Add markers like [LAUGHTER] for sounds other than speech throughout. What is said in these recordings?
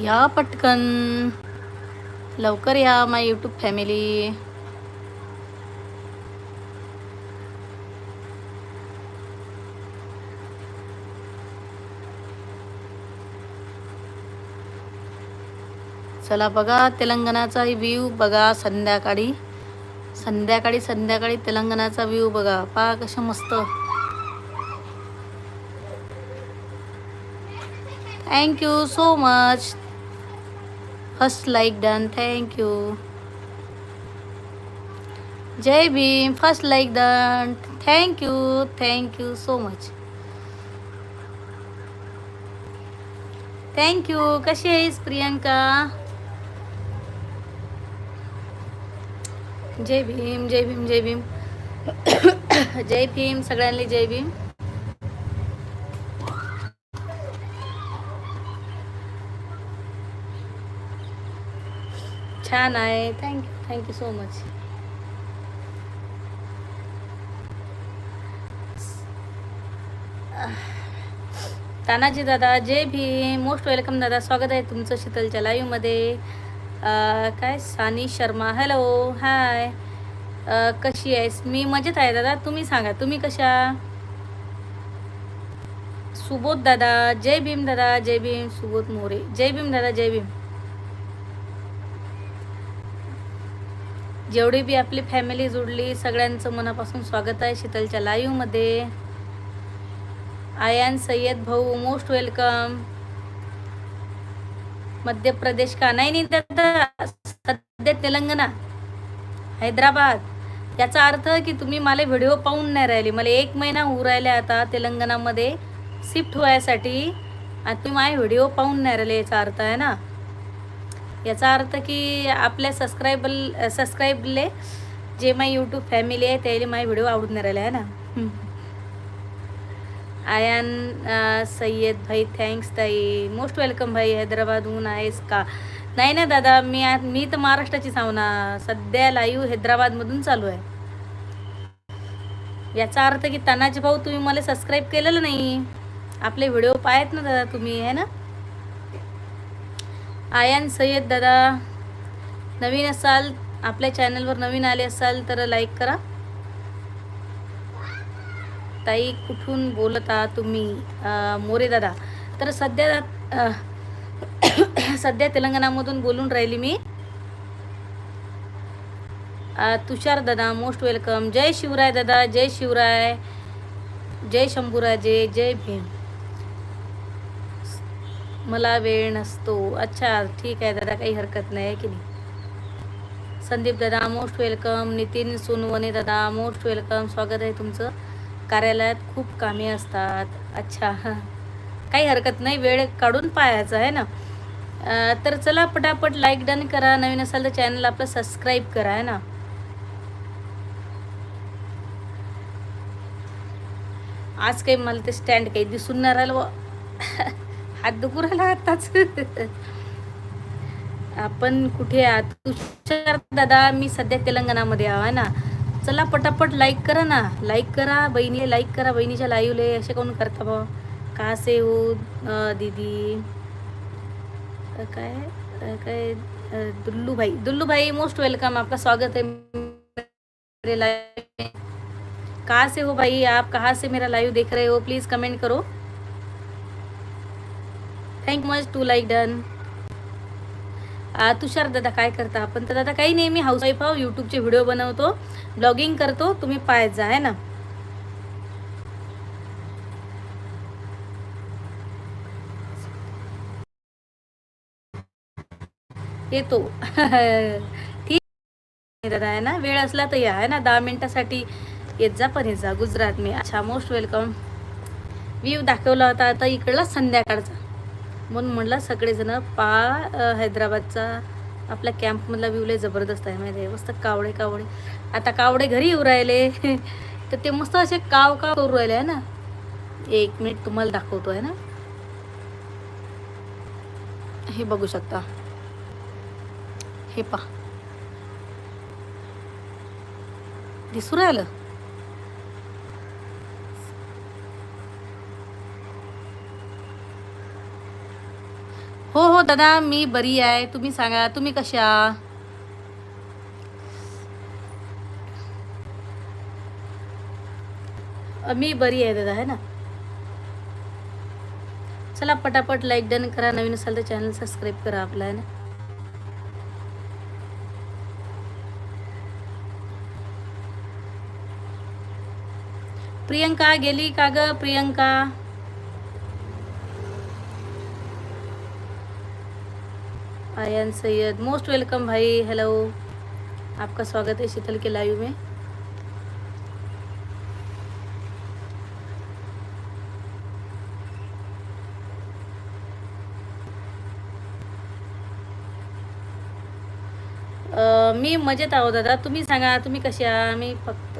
या पटकन. लवकर या माय यूट्यूब फॅमिली चला बघा तेलंगणाचा व्ह्यू बघा संध्याकाळी. संध्याकाळी संध्याकाळी तेलंगणाचा व्ह्यू बघा. पा कसं मस्त. Thank you so much first like done thank you Jai Bhim first like done thank you thank you so much thank you कशी आहेस प्रियंका? जय भीम जय भीम जय भीम जय भीम सगळ्यांनी जय भीम छान आहे. Thank you thank you so much Tanaji दादा जय भीम. मोस्ट वेलकम दादा. स्वागत आहे तुमचं शीतलच्या लाईव्हमध्ये काय? सानी शर्मा. हॅलो हाय कशी आहेस? मी मजेत आहे दादा. तुम्ही सांगा. तुम्ही कशा? सुबोध दादा. जय भीम दादा. जय भीम. सुबोध मोरे. जय भीम दादा. जय भीम. जेवढी बी आपली फॅमिली जुडली सगळ्यांचं मनापासून स्वागत आहे शीतलच्या लाईव्हमध्ये आयान सय्यद भाऊ मोस्ट वेलकम मध्य प्रदेश का? नाही नाही दादा सध्या तेलंगणा हैदराबाद. याचा अर्थ की तुम्ही मला व्हिडिओ पाहून नाही राहिले. मला एक महिना होऊ राहिले आता तेलंगणामध्ये शिफ्ट व्हायसाठी. आणि तुम्ही माझे व्हिडिओ पाहून नाही राहिले याचा अर्थ आहे ना? याचा अर्थ की आपल्या सबस्क्रायबल सबस्क्राईबले जे माझी यूट्यूब फॅमिली आहे त्याला माझे व्हिडिओ आवडून नाही राहिले आहे ना? आयान सय्यद भाई थँक्स ताई. मोस्ट वेलकम भाई हैदराबादहून आहेस का? नाही ना दादा मी मी तर महाराष्ट्राची सावना. ना सध्या लाईव्ह हैदराबादमधून चालू आहे. याचा अर्थ की तानाजी भाऊ तुम्ही मला सबस्क्राईब केलेलं नाही. आपले व्हिडिओ पाहत ना दादा तुम्ही आहे ना? आयान सय्यद दादा नवीन असाल आपल्या चॅनलवर नवीन आले असाल तर लाईक करा. ताई कुठून बोलत आहात तुम्ही? मोरे दादा. तर सध्या [COUGHS] सध्या तेलंगणामधून बोलून राहिली मी. तुषार दादा मोस्ट वेलकम जय शिवराय दादा जय शिवराय. जय शंभूराजे जय भीम. मला वेळ नसतो. अच्छा ठीक आहे दादा काही हरकत नाही आहे की नाही? संदीप दादा मोस्ट वेलकम नितीन सोनवणे दादा मोस्ट वेलकम स्वागत आहे तुमचं. कार्यालयात खूप कामे असतात. अच्छा. काही हरकत नाही वेळ काढून पाहायचं आहे ना? तर चला पटापट लाईक डन करा. नवीन असाल तर चॅनल आपलं सबस्क्राईब करा आहे ना? आज काही मला ते स्टँड काही दिसून नाही राहिलं [LAUGHS] आज हात दुखू राहिला आताच. आपण कुठे आहात? तुषार दादा मी सध्या तेलंगणामध्ये आहे ना? चला पटापट लाईक करा ना. लाईक करा बहिणी लाईक करा बहिणीच्या लाईव्हले असे कोण करता भाऊ? का से हो दीदी? काय? काय? दुल्लू भाई दुल्लू भाई मोस्ट वेलकम आपका स्वागत है मेरे लाइव कहाँ से हो भाई? आप कहाँ से मेरा लाइव देख रहे हो? प्लीज़ कमेंट करो. Thank much two like done Tushar दादा काय करता? आपण तर दादा काही नाही मी हाऊसवाईफ आहो यूट्यूबचे व्हिडिओ बनवतो ब्लॉगिंग करतो तुम्ही पाहत जा आहे ना? येतो. [LAUGHS] ठीक आहे दादा आहे ना? वेळ असला तर या आहे ना? दहा मिनिटासाठी येत जा पण येत जा गुजरात मी अच्छा मोस्ट वेलकम व्ह्यू दाखवला होता आता इकडला संध्याकाळचा. म्हणून म्हटलं सगळेजण पा हैदराबादचा आपल्या कॅम्पमधला व्ह्यू लय जबरदस्त आहे माहिती आहे मस्त कावडे कावडे आता कावडे घरी येऊ राहिले. [LAUGHS] तर ते मस्त असे काव काव करू राहिले आहे ना? एक मिनिट तुम्हाला दाखवतो आहे ना? हे बघू शकता. हे पा दिसू राहिलं? हो हो दादा मी बरी आहे. तुम्ही सांगा तुम्ही कशा? मी बरी आहे दादा है ना? चला पटापट लाईक डन करा. नवीन असाल तर चॅनल सबस्क्राईब करा आपला है ना? प्रियंका गेली का ग? Priyanka? Ion Syed most welcome भाई हेलो आपका स्वागत है शीतल के लाइव में। अं, मी मजेत आहो दादा तुम्ही सांगा तुम्ही कसे आहा मी फक्त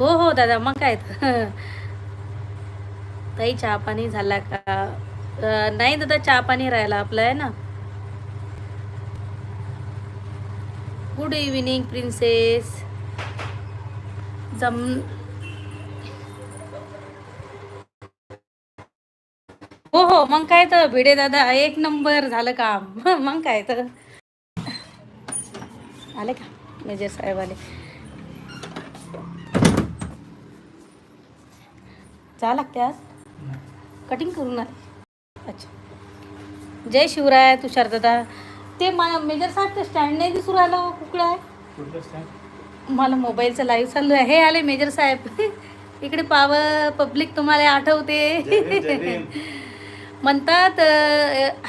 हो हो दादा मग काय? तर. [LAUGHS] ताई चहा पाणी झाला का? नाही दादा चहा पाणी राहिला आपलं आहे ना? गुड इव्हिनिंग प्रिन्सेस जम हो हो मग काय तर भिडे दादा एक नंबर झालं काम. [LAUGHS] मग काय तर. आले का? मेजर साहेब आले जा लागते आज? कटिंग करून आले. अच्छा. जय शिवराय तुषार दादा. ते मा मेजर साहेब ते स्टँड नाही दिसू राहिला हो, कुकडं आहे मला मोबाईलचं लाईव्ह चालू आहे. हे आले मेजर साहेब. इकडे पाव पब्लिक तुम्हाला आठवते. म्हणतात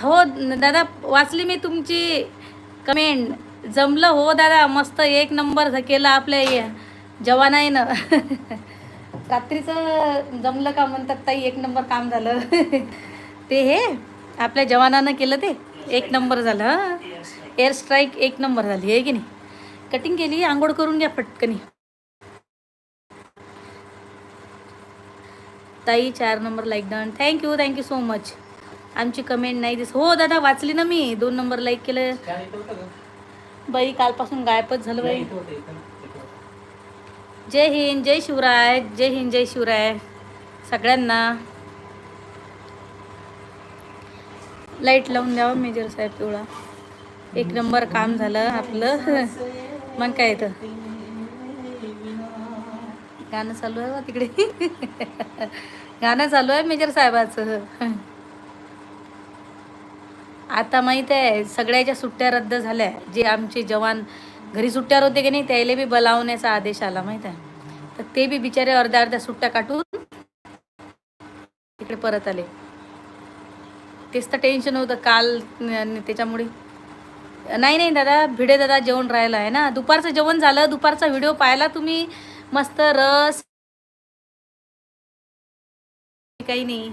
हो दादा वाचली मी तुमची कमेंट जमलं हो दादा मस्त एक नंबर केलं आपल्या या जवानाईनं. [LAUGHS] रात्रीचं जमलं का म्हणतात ताई एक नंबर काम झालं. [LAUGHS] ते हे आपल्या जवानानं केलं ते. एक नंबर झालं एअर स्ट्राईक एक नंबर झाली आहे की नाही? कटिंग केली आंघोळ करून घ्या पटकनी. ताई चार number like done thank you thank you so much आमची कमेंट नाही दिस हो दादा वाचली ना मी. दोन नंबर लाईक केलं. बाई कालपासून गायबच झालं बाई. जय हिंद जय शिवराय. जय हिंद जय शिवराय. सगळ्यांना. लाइट लावून द्यावा मेजर साहेब पिवळा एक नंबर काम झालं आपलं. [LAUGHS] मग काय येतं गाणं चालू आहे बा तिकडे. [LAUGHS] गाणं चालू आहे मेजर साहेबाचं. [LAUGHS] आता माहीत आहे सगळ्याच्या सुट्ट्या रद्द झाल्या. जे आमचे जवान घरी सुट्ट्यावर होते की नाही त्याला बी बलावण्याचा आदेश आला माहीत आहे. तर ते बी बिचारे अर्ध्या अर्ध्या सुट्ट्या काटून तिकडे परत आले. तेच तर टेन्शन होतं काल त्याच्यामुळे. नाही नाही दादा भिडे दादा जेवण राहिलं आहे ना. दुपारचं जेवण झालं दुपारचा व्हिडिओ पाहिला तुम्ही. मस्त रस. काही नाही.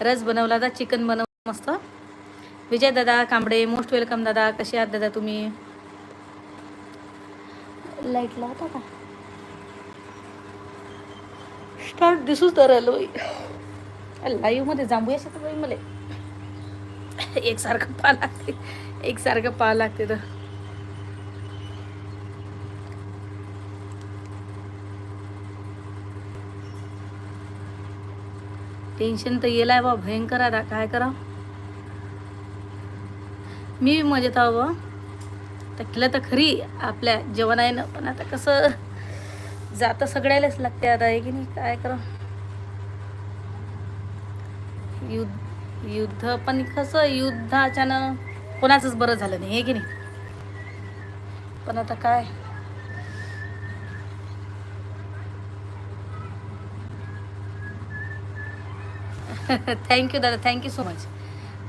रस बनवला होता चिकन बनवलं मस्त. विजय दादा कांबडे मोस्ट वेलकम दादा. कसे आहात दादा तुम्ही? लाइट लावता का? स्टार्ट दिसूच तर आलो लाईव्हमध्ये जांभू शकत मला. [COUGHS] एकसारखं पाहा लागते. एकसारखं पाहावं लागते तर. टेन्शन तर येलाय बा भयंकर आता. काय करा मी मजेत आहो बा. तर केलं तर खरी आपल्या जेवणानं पण आता कसं? जातं सगळ्यालाच लागते आता आहे की नाही? काय करा युद्ध युद्ध पण कसं युद्धाच्यानं कोणाचंच बरं झालं नाही हे की नाही? पण आता काय? [LAUGHS] थँक्यू दादा. थँक्यू सो मच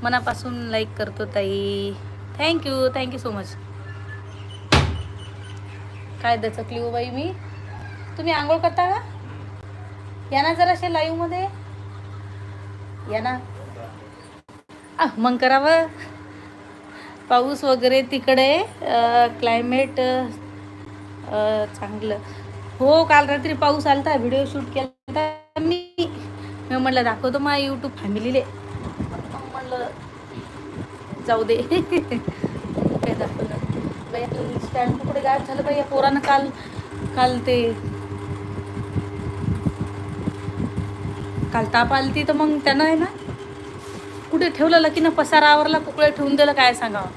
मनापासून लाईक करतो ताई. थँक्यू थँक्यू सो मच काय दचकली हो बाई मी? तुम्ही आंघोळ करता का? या ना जराशे लाईव्हमध्ये या ना. मग करावं? पाऊस वगैरे तिकडे क्लायमेट चांगलं. हो काल रात्री पाऊस आलता व्हिडिओ शूट केला मी. मी म्हटलं दाखवतो मा यूट्यूब फॅमिलीले म्हटलं जाऊ दे. काय दाखवलं? बाई आपलं स्टँड कुठे गायब झालं बाई या पोरानं काल काल ते काल ताप आलती तर मग त्यानं आहे ना कुठे ठेवलं की ना पसारा आवरला कुकडे ठेवून दिलं काय सांगावं?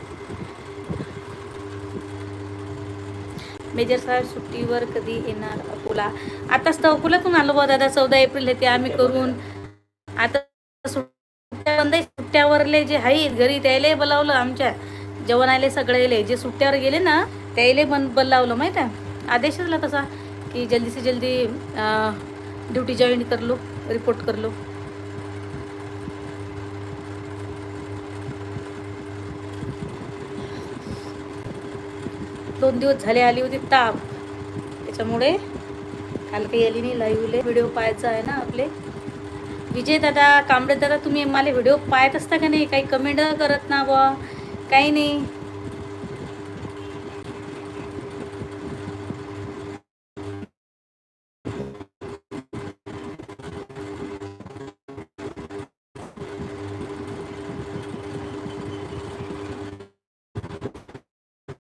मेजर साहेब सुट्टीवर कधी येणार अकोला? आताच तर अकोल्यातून आलो बा दादा चौदा एप्रिल हे ते आम्ही करून. आता सुट्ट्या बंद सुट्ट्यावरले जे आहेत घरी त्याले बोलावलं आमच्या जेवण सगळे जे सुट्ट्यावर गेले ना त्याले बन बोलावलं माहीत आहे? आदेशच तसा की जल्दी से जल्दी ड्युटी जॉईन कर लो रिपोर्ट कर दोन दिवस झाले आली होती ताप. त्याच्यामुळे काल काही आली नाही लाईव्हले व्हिडिओ पाहायचा आहे ना आपले. विजय दादा कांबळे दादा तुम्ही मला व्हिडिओ पाहत असता का नाही? काही कमेंट करत ना बुवा. काही नाही.